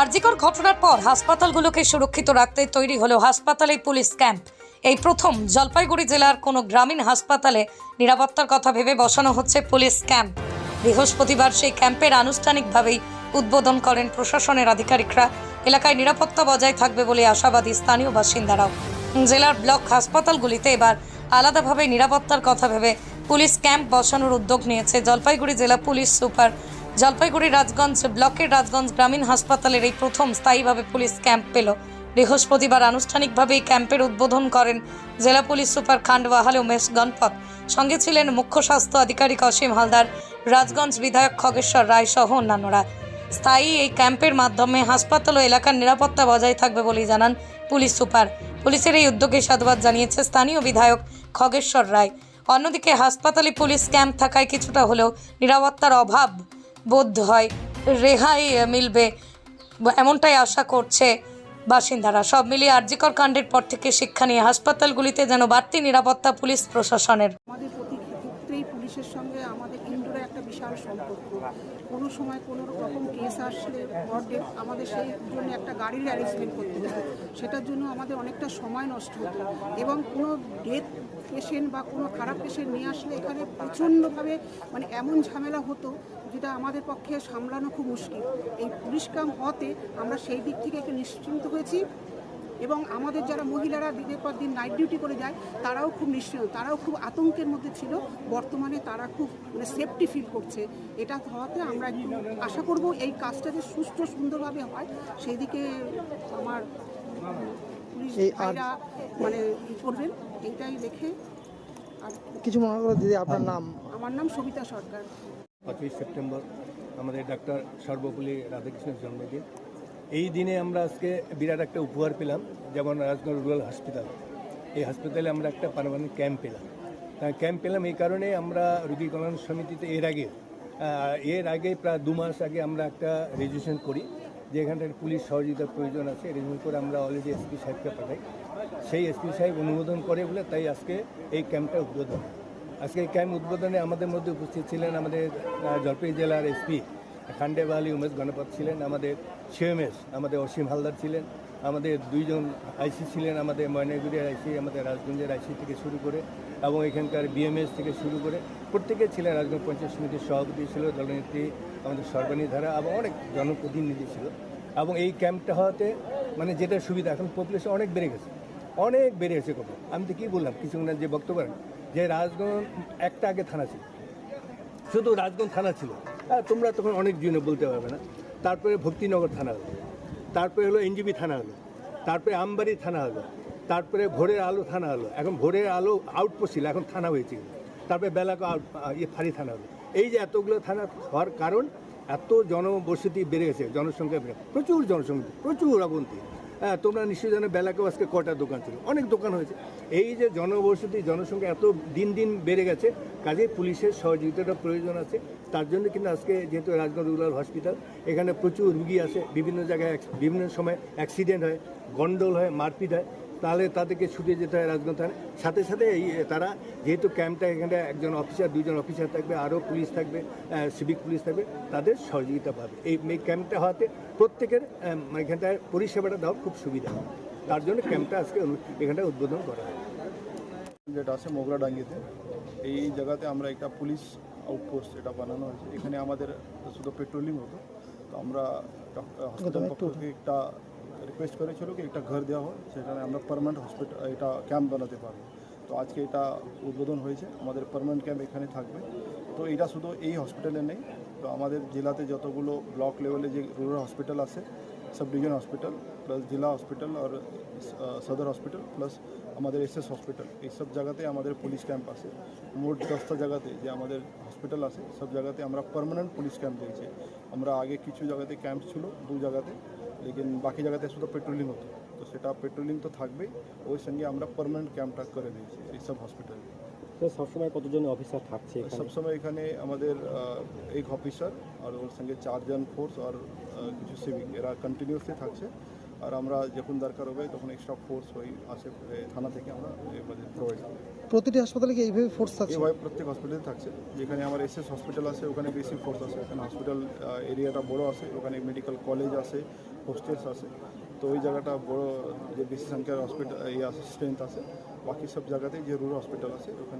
আরজিকর ঘটনার পর হাসপাতালগুলোকে সুরক্ষিত রাখতে তৈরি হলো হাসপাতালে পুলিশ ক্যাম্প। এই প্রথম জলপাইগুড়ি জেলার কোনো গ্রামীণ হাসপাতালে নিরাপত্তার কথা ভেবে বসানো হচ্ছে পুলিশ ক্যাম্প। বৃহস্পতিবার সেই ক্যাম্পের আনুষ্ঠানিকভাবেই উদ্বোধন করেন প্রশাসনের আধিকারিকরা। এলাকায় নিরাপত্তা বজায় থাকবে বলে আশাবাদী স্থানীয় বাসিন্দারাও। জেলার ব্লক হাসপাতালগুলিতে এবার আলাদাভাবে নিরাপত্তার কথা ভেবে পুলিশ ক্যাম্প বসানোর উদ্যোগ নিয়েছে জলপাইগুড়ি জেলা পুলিশ সুপার জলপাইগুড়ি রাজগঞ্জ ব্লকের রাজগঞ্জ গ্রামীণ হাসপাতালের এই প্রথম স্থায়ীভাবে পুলিশ ক্যাম্প পেল। বৃহস্পতিবার আনুষ্ঠানিকভাবে এই ক্যাম্পের উদ্বোধন করেন জেলা পুলিশ সুপার খান্ডওয়াহাল উমেশ গণপত। সঙ্গে ছিলেন মুখ্য স্বাস্থ্য আধিকারিক অসীম হালদার, রাজগঞ্জ বিধায়ক খগেশ্বর রায় সহ অন্যান্যরা। স্থায়ী এই ক্যাম্পের মাধ্যমে হাসপাতাল ও এলাকার নিরাপত্তা বজায় থাকবে বলেই জানান পুলিশ সুপার। পুলিশের এই উদ্যোগে সাধুবাদ জানিয়েছে স্থানীয় বিধায়ক খগেশ্বর রায়। অন্যদিকে হাসপাতালে পুলিশ ক্যাম্প থাকায় কিছুটা হলেও নিরাপত্তার অভাব বোধ হয় রেহাই মিলবে। এমনটাই আশা করছে বাসিন্দারা। সব মিলিয়ে আর্যিকর কাণ্ডের পর থেকে শিক্ষা নিয়ে হাসপাতালগুলিতে যেন বাড়তি নিরাপত্তা পুলিশ প্রশাসনের পুলিশের সঙ্গে আমাদের ইন্ডোরে একটা বিশাল সম্পর্ক। কোনো সময় কোনো রকম কেস আসলে পর ডে আমাদের সেই জন্য একটা গাড়ির অ্যারেঞ্জমেন্ট করতে হতো। সেটার জন্য আমাদের অনেকটা সময় নষ্ট হতো এবং কোনো ডেথ পেশেন্ট বা কোনো খারাপ পেশেন্ট নিয়ে আসলে এখানে প্রচণ্ডভাবে মানে এমন ঝামেলা হতো যেটা আমাদের পক্ষে সামলানো খুব মুশকিল। এই পুলিশ কাম হতে আমরা সেই দিক থেকে একটু নিশ্চিন্ত হয়েছি। এবং আমাদের যারা মহিলারা দিনের পর দিন নাইট ডিউটি করে যায় তারাও খুব নিশ্চিন্ত তারাও খুব আতঙ্কের মধ্যে ছিল। বর্তমানে তারা খুব মানে সেফটি ফিল করছে। এটা হওয়াতে আমরা একটু আশা করব এই কাজটা যে সুস্থ সুন্দরভাবে হয় সেই দিকে আমার পুলিশ ভাইরা মানে ই করবেন এইটাই দেখে আর কিছু মনে করো দিদি আপনার নাম? আমার নাম সবিতা সরকার। পাঁচই সেপ্টেম্বর আমাদের ডাক্তার সর্বপল্লী রাধাকৃষ্ণের জন্মদিন। এই দিনে আমরা আজকে বিরাট একটা উপহার পেলাম, যেমন রাজগঞ্জ রুরাল হসপিটাল এই হাসপাতালে আমরা একটা পারমানেন্ট ক্যাম্প পেলাম। ক্যাম্প পেলাম এই কারণে আমরা রুগী কল্যাণ সমিতিতে এর আগে এর আগে প্রায় দু মাস আগে আমরা একটা রেজিস্ট্রেশন করি যে এখানটার পুলিশ সহযোগিতার প্রয়োজন আছে রেজিস্ট্রেশন করে আমরা অলরেডি এসপি সাহেবকে পাঠাই। সেই এসপি সাহেব অনুমোদন করে বলে তাই আজকে এই ক্যাম্পটা উদ্বোধন। হয়। আজকে এই ক্যাম্প উদ্বোধনে আমাদের মধ্যে উপস্থিত ছিলেন আমাদের জলপাইগুড়ি জেলার এসপি খান্ডেবা আলী উমেশ গণপত ছিলেন, আমাদের সিএমএস আমাদের অসীম হালদার ছিলেন, আমাদের দুইজন আইসি ছিলেন, আমাদের ময়নাগুড়ির আইসি, আমাদের রাজগঞ্জের আইসি থেকে শুরু করে এবং এখানকার বিএমএস থেকে শুরু করে প্রত্যেকে ছিলেন রাজগঞ্জ পঞ্চায়েত সমিতির সভাপতি ছিল, দলনেত্রী, আমাদের সর্বাণী ধারা এবং অনেক জনপ্রতিনিধি ছিল। এবং এই ক্যাম্পটা হওয়াতে মানে যেটা সুবিধা, এখন পপুলেশন অনেক বেড়ে গেছে, অনেক বেড়ে গেছে কত আমি তো কী বললাম কিছুক্ষণ যে বক্তব্য যে রাজগঞ্জ একটা আগে থানা ছিল, শুধু রাজগঞ্জ থানা ছিল তোমরা তখন অনেক জনে বলতে পারবে না। তারপরে ভক্তিনগর থানা হলো। তারপরে হলো এনজিবি থানা হলো। তারপরে আমবাড়ি থানা হলো। তারপরে ভোরের আলো থানা হলো। এখন ভোরের আলো আউটপোস্ট ছিল এখন থানা হয়েছে তারপরে বেলাকে আউট ইয়ে ফাঁড়ি থানা হলো। এই যে এতগুলো থানা হওয়ার কারণ, এত জনবসতি বেড়ে গেছে, জনসংখ্যা বেড়ে প্রচুর জনসংখ্যা, প্রচুর অবন্তি। হ্যাঁ তোমরা নিশ্চয়ই জানো বেলাকেও আজকে কটা দোকান ছিল। অনেক দোকান হয়েছে। এই যে জনবসতি, জনসংখ্যা এত দিন দিন বেড়ে গেছে, কাজে পুলিশের সহযোগিতাটা প্রয়োজন আছে। তার জন্য কিন্তু আজকে যেহেতু রাজগঞ্জ রুরাল হসপিটাল, এখানে প্রচুর রুগী আসে, বিভিন্ন জায়গায় বিভিন্ন সময় অ্যাক্সিডেন্ট হয় গন্ডল হয়, মারপিট হয়। তাহলে তাদেরকে ছুটে যেতে হয় রাজগঞ্জ থানায় সাথে সাথে এই তারা যেহেতু ক্যাম্পটা এখানে একজন অফিসার দুজন অফিসার থাকবে আরও পুলিশ থাকবে সিভিক পুলিশ থাকবে তাদের সহযোগিতা পাবে। এই এই ক্যাম্পটা হওয়াতে প্রত্যেকের এখানটায় পরিষেবাটা দেওয়া খুব সুবিধা হয়। তার জন্য ক্যাম্পটা আজকে এখানটায় উদ্বোধন করা হয়। যেটা আছে মোগরাডাঙ্গিতে এই জায়গাতে আমরা একটা পুলিশ আউটপোস্ট এটা বানানো হয়েছে এখানে আমাদের শুধু পেট্রোলিং হতো। তো আমরা হসপিটাল পক্ষ থেকে একটা রিকোয়েস্ট করেছিল কি একটা ঘর দেওয়া হয় সেখানে আমরা পারমানেন্ট হসপিটাল এটা ক্যাম্প বানাতে পারব তো আজকে এটা উদ্বোধন হয়েছে আমাদের পারমানেন্ট ক্যাম্প এখানে থাকবে। তো এটা শুধু এই হসপিটালে নেই, তো আমাদের জেলাতে যতগুলো ব্লক লেভেলে যে রুরাল হসপিটাল আছে সাব ডিভিজন হসপিটাল প্লাস জেলা হসপিটাল আর সদর হসপিটাল প্লাস আমাদের এস এস হসপিটাল এইসব জায়গাতে আমাদের পুলিশ ক্যাম্প আছে। মোট দশটা জায়গাতে যে আমাদের হসপিটাল আছে সব জায়গাতে আমরা পারমানেন্ট পুলিশ ক্যাম্প দিয়েছি। আমরা আগে কিছু জায়গাতে ক্যাম্প ছিল দু জায়গাতে লেকিন বাকি জায়গাতে শুধু পেট্রোলিং হতো। তো সেটা পেট্রোলিং তো থাকবেই ওই সঙ্গে আমরা পারমানেন্ট ক্যাম্পটা করে দিয়েছি এইসব হসপিটালে সবসময় কতজন অফিসার থাকছে সবসময় এখানে আমাদের এক অফিসার আর ওর সঙ্গে চারজন ফোর্স আর কিছু সিভিক এরা কন্টিনিউসলি থাকছে। আর আমরা যখন দরকার হবে তখন এক্সট্রা ফোর্স ওই আসে থানা থেকে আমরা প্রোভাইড করি প্রতিটি হাসপাতালে কি এইভাবে ফোর্স থাকছে? এইভাবে প্রত্যেক হসপিটালে থাকছে। যেখানে আমার এস এস হসপিটাল আছে ওখানে বেশি ফোর্স আছে। এখানে হসপিটাল এরিয়াটা বড় আছে ওখানে মেডিকেল কলেজ আছে হোস্টেলস আছে। তো ওই জায়গাটা বড় যে বেশি সংখ্যার হসপিটাল ইয়ে আছে স্ট্রেংথ আছে। বাকি সব জায়গাতেই যে রুরাল হসপিটাল আছে ওখানে